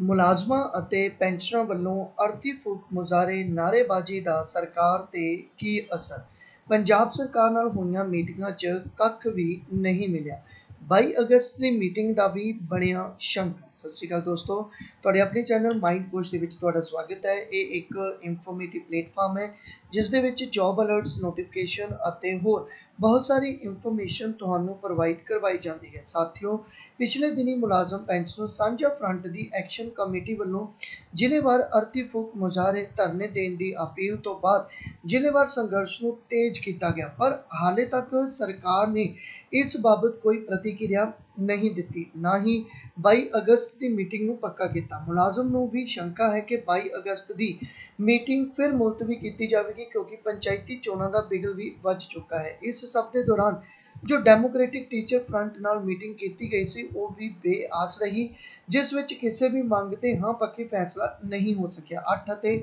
ਮੁਲਾਜ਼ਮਾਂ ਅਤੇ ਪੈਨਸ਼ਨਰਾਂ ਵੱਲੋਂ ਅਰਥੀ ਫੂਕ ਮੁਜ਼ਾਹਰੇ ਨਾਅਰੇਬਾਜ਼ੀ ਦਾ ਸਰਕਾਰ ਤੇ ਕੀ ਅਸਰ? ਪੰਜਾਬ ਸਰਕਾਰ ਨਾਲ ਹੋਈਆਂ ਮੀਟਿੰਗਾਂ 'ਚ ਕੱਖ ਵੀ ਨਹੀਂ ਮਿਲਿਆ। 22 ਅਗਸਤ ਦੀ ਮੀਟਿੰਗ ਦਾ ਵੀ ਬਣਿਆ ਸ਼ੰਕ। ਸਤਿ ਸ਼੍ਰੀ ਅਕਾਲ ਦੋਸਤੋ। ਤੁਹਾਡੇ ਆਪਣੇ ਚੈਨਲ ਮਾਈਂਡ ਕੋਚ ਦੇ ਵਿੱਚ ਤੁਹਾਡਾ ਸਵਾਗਤ ਹੈ। ਇਹ ਇੱਕ ਇਨਫੋਰਮੇਟਿਵ ਪਲੇਟਫਾਰਮ ਹੈ, ਜਿਸ ਦੇ ਵਿੱਚ ਜੌਬ ਅਲਰਟਸ ਨੋਟੀਫਿਕੇਸ਼ਨ ਅਤੇ ਹੋਰ ਬਹੁਤ ਸਾਰੀ ਇਨਫੋਰਮੇਸ਼ਨ ਤੁਹਾਨੂੰ ਪ੍ਰੋਵਾਈਡ ਕਰਵਾਈ ਜਾਂਦੀ ਹੈ। ਸਾਥੀਓ, ਪਿਛਲੇ ਦਿਨੀ ਮੁਲਾਜ਼ਮ ਪੈਨਸ਼ਨ ਸਾਂਝਾ ਫਰੰਟ ਦੀ ਐਕਸ਼ਨ ਕਮੇਟੀ ਵੱਲੋਂ ਜ਼ਿਲ੍ਹੇਵਾਰ ਅਰਥੀ ਫੂਕ ਮੁਜ਼ਾਹਰੇ ਧਰਨੇ ਦੇਣ ਦੀ ਅਪੀਲ ਤੋਂ ਬਾਅਦ ਜ਼ਿਲ੍ਹੇਵਾਰ ਸੰਘਰਸ਼ ਨੂੰ ਤੇਜ਼ ਕੀਤਾ ਗਿਆ। ਪਰ ਹਾਲੇ ਤੱਕ ਸਰਕਾਰ ਨੇ ਇਸ ਬਾਬਤ ਕੋਈ ਪ੍ਰਤੀਕਿਰਿਆ ਨਹੀਂ ਦਿੱਤੀ, ਨਾ ਹੀ 22 ਅਗਸਤ ਦੀ ਮੀਟਿੰਗ ਨੂੰ ਪੱਕਾ ਕੀਤਾ। ਮੁਲਾਜ਼ਮ ਨੂੰ ਵੀ ਸ਼ੰਕਾ ਹੈ ਕਿ 22 ਅਗਸਤ ਦੀ ਮੀਟਿੰਗ ਫਿਰ ਮੁਲਤਵੀ ਕੀਤੀ ਜਾਵੇਗੀ ਕਿਉਂਕਿ ਪੰਚਾਇਤੀ ਚੋਣਾਂ ਦਾ ਬਿਗਲ ਵੀ ਵੱਜ ਚੁੱਕਾ ਹੈ। ਇਸ ਸਭ ਦੇ ਦੌਰਾਨ ਜੋ ਡੈਮੋਕ੍ਰੈਟਿਕ ਟੀਚਰ ਫਰੰਟ ਨਾਲ ਮੀਟਿੰਗ ਕੀਤੀ ਗਈ ਸੀ, ਉਹ ਵੀ ਬੇਆਸ ਰਹੀ, ਜਿਸ ਵਿੱਚ ਕਿਸੇ ਵੀ ਮੰਗ ਤੇ ਹਾਂ ਪੱਕੀ ਫੈਸਲਾ ਨਹੀਂ ਹੋ ਸਕਿਆ। 8 ਅਤੇ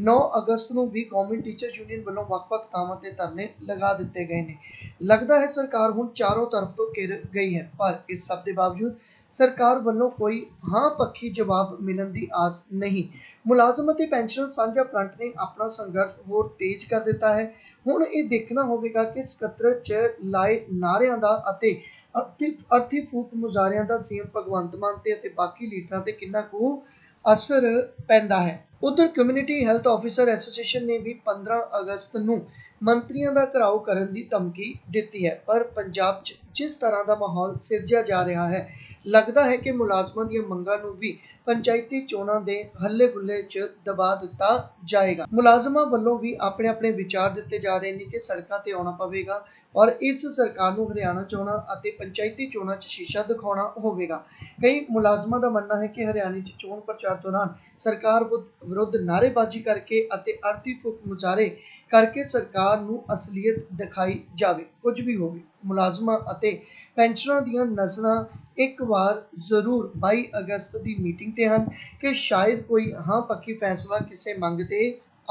9 ਅਗਸਤ ਨੂੰ ਵੀ ਕੌਮੀ ਟੀਚਰ ਯੂਨੀਅਨ ਵੱਲੋਂ ਵੱਖ-ਵੱਖ ਥਾਵਾਂ ਤੇ ਧਰਨੇ ਲਗਾ ਦਿੱਤੇ ਗਏ ਨੇ। ਲੱਗਦਾ ਹੈ ਸਰਕਾਰ ਹੁਣ ਚਾਰੋਂ ਤਰਫ ਤੋਂ ਘਿਰ ਗਈ ਹੈ, ਪਰ ਇਸ ਸਭ ਦੇ ਬਾਵਜੂਦ ਸਰਕਾਰ ਵੱਲੋਂ ਕੋਈ ਹਾਂ ਪੱਖੀ ਜਵਾਬ ਮਿਲਣ ਦੀ ਆਸ ਨਹੀਂ। ਮੁਲਾਜ਼ਮ ਅਤੇ ਪੈਨਸ਼ਨਰ ਸਾਂਝਾ ਫਰੰਟ ਨੇ ਆਪਣਾ ਸੰਘਰਸ਼ ਹੋਰ ਤੇਜ਼ ਕਰ ਦਿੱਤਾ ਹੈ। ਹੁਣ ਇਹ ਦੇਖਣਾ ਹੋਵੇਗਾ ਕਿ ਸਕੱਤਰ ਚ ਲਾਏ ਨਾਰਿਆਂ ਦਾ ਅਤੇ ਅਰਥੀ ਅਰਥੀ ਫੂਕ ਮੁਜ਼ਾਹਰਿਆਂ ਦਾ ਸੀਐਮ ਭਗਵੰਤ ਮਾਨ ਤੇ ਅਤੇ ਬਾਕੀ ਲੀਡਰਾਂ ਤੇ ਕਿੰਨਾ ਕੁ ਅਸਰ ਪੈਂਦਾ ਹੈ। ਉਧਰ ਕਮਿਊਨਿਟੀ ਹੈਲਥ ਆਫੀਸਰ ਐਸੋਸੀਏਸ਼ਨ ਨੇ ਵੀ 15 ਅਗਸਤ ਨੂੰ ਮੰਤਰੀਆਂ ਦਾ ਘਰਾਓ ਕਰਨ ਦੀ ਧਮਕੀ ਦਿੱਤੀ ਹੈ। ਪਰ ਪੰਜਾਬ 'ਚ ਜਿਸ ਤਰ੍ਹਾਂ ਦਾ ਮਾਹੌਲ ਸਿਰਜਿਆ ਜਾ ਰਿਹਾ ਹੈ ਲੱਗਦਾ ਹੈ ਕਿ ਮੁਲਾਜ਼ਮਾਂ ਦੀਆਂ ਮੰਗਾਂ ਨੂੰ ਵੀ ਪੰਚਾਇਤੀ ਚੋਣਾਂ ਦੇ ਹੱਲੇ ਗੁੱਲੇ 'ਚ ਦਬਾ ਦਿੱਤਾ ਜਾਏਗਾ। ਮੁਲਾਜ਼ਮਾਂ ਵੱਲੋਂ ਵੀ ਆਪਣੇ ਆਪਣੇ ਵਿਚਾਰ ਦਿੱਤੇ ਜਾ ਰਹੇ ਨੇ ਕਿ ਸੜਕਾਂ ਤੇ ਆਉਣਾ ਪਵੇਗਾ। ਔਰ ਇਸ ਸਰਕਾਰ ਨੂੰ ਹਰਿਆਣਾ ਚੋਣਾਂ ਅਤੇ ਪੰਚਾਇਤੀ ਚੋਣਾਂ 'ਚ ਸ਼ੀਸ਼ਾ ਦਿਖਾਉਣਾ ਹੋਵੇਗਾ। ਕਈ ਮੁਲਾਜ਼ਮਾਂ ਦਾ ਮੰਨਣਾ ਹੈ ਕਿ ਹਰਿਆਣੇ 'ਚ ਚੋਣ ਪ੍ਰਚਾਰ ਦੌਰਾਨ ਸਰਕਾਰ ਵਿਰੁੱਧ ਨਾਅਰੇਬਾਜ਼ੀ ਕਰਕੇ ਅਤੇ ਅਰਥੀ ਫੂਕ ਮੁਜ਼ਾਹਰੇ ਕਰਕੇ ਸਰਕਾਰ ਨੂੰ ਅਸਲੀਅਤ ਦਿਖਾਈ ਜਾਵੇ। ਕੁਝ ਵੀ ਹੋਵੇ, ਮੁਲਾਜ਼ਮਾਂ ਅਤੇ ਪੈਨਸ਼ਨਰਾਂ ਦੀਆਂ ਨਜ਼ਰਾਂ ਇੱਕ ਵਾਰ ਜ਼ਰੂਰ 22 ਅਗਸਤ ਦੀ ਮੀਟਿੰਗ ਤੇ ਹਨ ਕਿ ਸ਼ਾਇਦ ਕੋਈ ਹਾਂ ਪੱਕੀ ਫੈਸਲਾ ਕਿਸੇ ਮੰਗ ਤੇ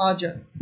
ਆ ਜਾਵੇ।